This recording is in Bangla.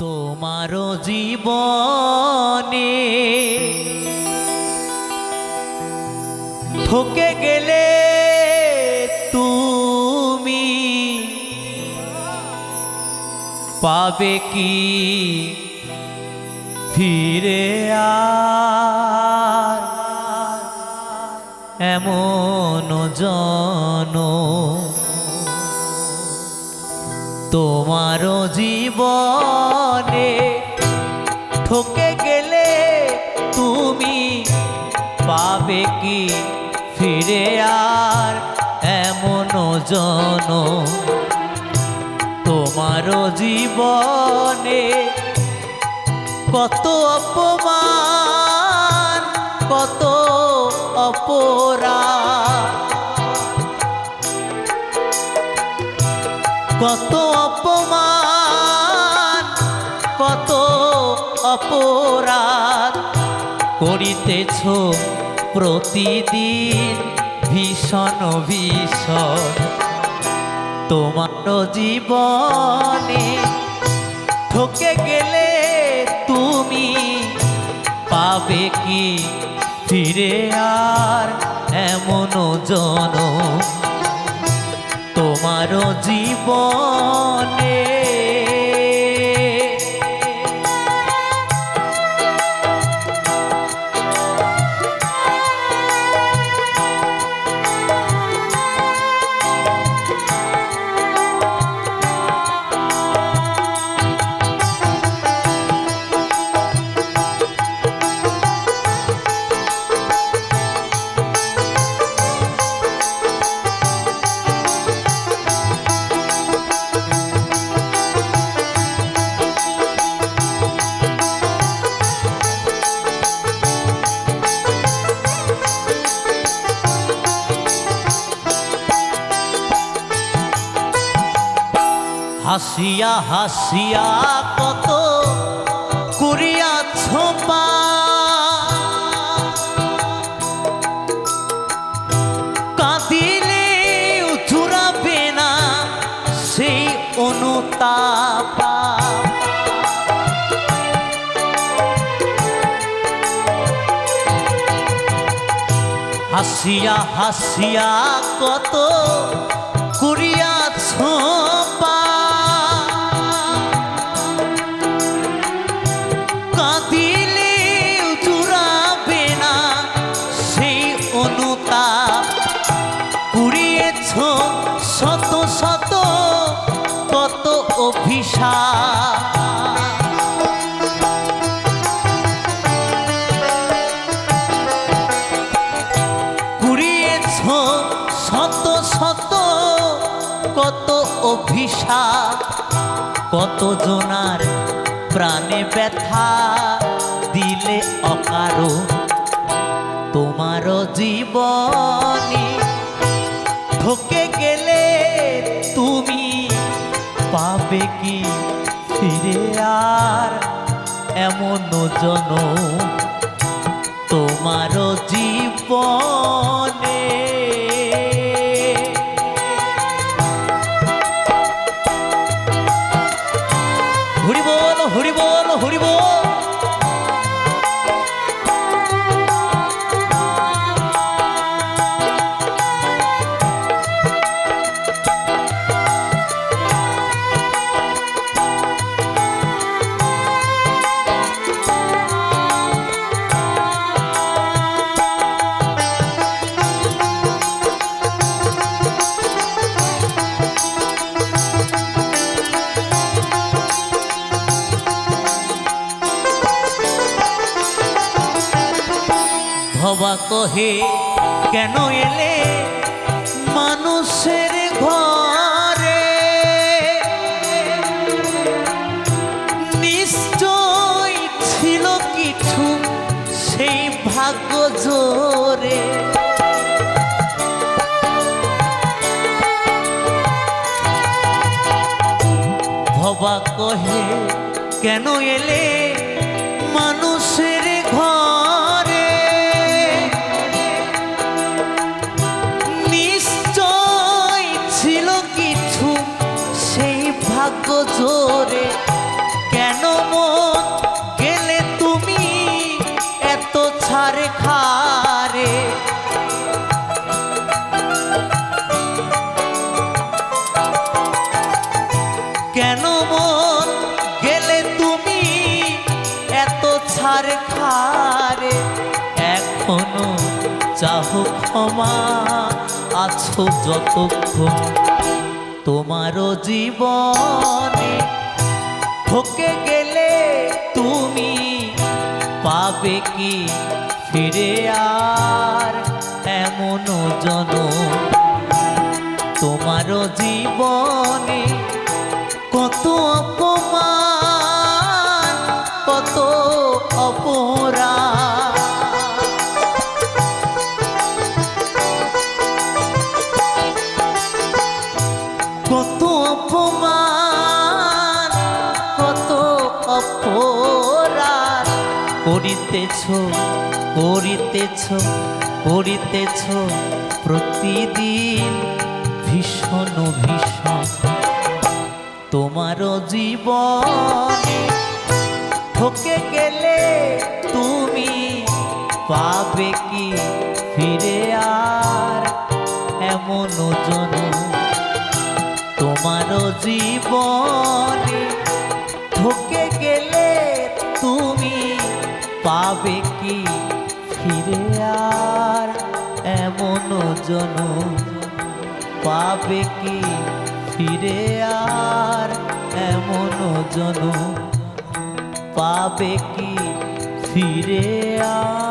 তোমারও জীবনে। ঠকে গেলে তুমি পাবে কি? ফিরে আর এমন জন তোমারও জীবনে ঠকে গেলে তুমি পাবে কি ফিরে আর এমন জন? তোমারও জীবনে কত অপমান, কত অপরা কত অপরাধ করিতেছ প্রতিদিন ভীষণ ভীষণ। তোমার জীবনে ঠকে গেলে তুমি পাবে কি? ফিরে আর এমন জন। তোমার জীবনে হাসিয়া হাসিয়া কত করিয়াছ পা কাঁদিলে চুরাবে না সেই অনুতাপা। হাসিয়া হাসিয়া কত করিয়াছ পা অনুতাপ কুড়িয়েছ শত শত কত অভিশাপ। কুড়িয়েছ শত শত কত অভিশাপ। কত জনার প্রাণে ব্যথা দিলে অকারো তোমার জীবনে ঠকে গেলে তুমি পাবে কি ফিরে আর? এমন জন তোমার জীবনে। হরি বল হরি ভবা কহে, কেন এলে মানুষের ঘরে? নিশ্চয় ছিল কিছু সেই ভাগ্য জোরে। ভবা কহে, কেন এলে মানুষের ঘরে? জোরে। কেন মন গেলে তুমি এত ছাড়ে খারে? কেন মন গেলে তুমি এত ছাড়ে খারে? এখনও চাহ ক্ষমা আছো যতক্ষণ তোমারও জীবনে ঠকে গেলে তুমি পাবে কি ফিরে আর? এমন জন তোমারও জীবনে কত অপমান, কত অপরাধ করিতেছ করিতেছ করিতেছ প্রতিদিন ভীষণ ভীষণ। তোমারও জীবনে ঠকে গেলে তুমি পাবে কি ফিরে আর এমন জন? তোমারও জীবনে ঠকে গেলে পাবে কি? ফিরে আর এমন জন পাবে কি? ফিরে আর এমন জন পাবে কি? ফিরে আর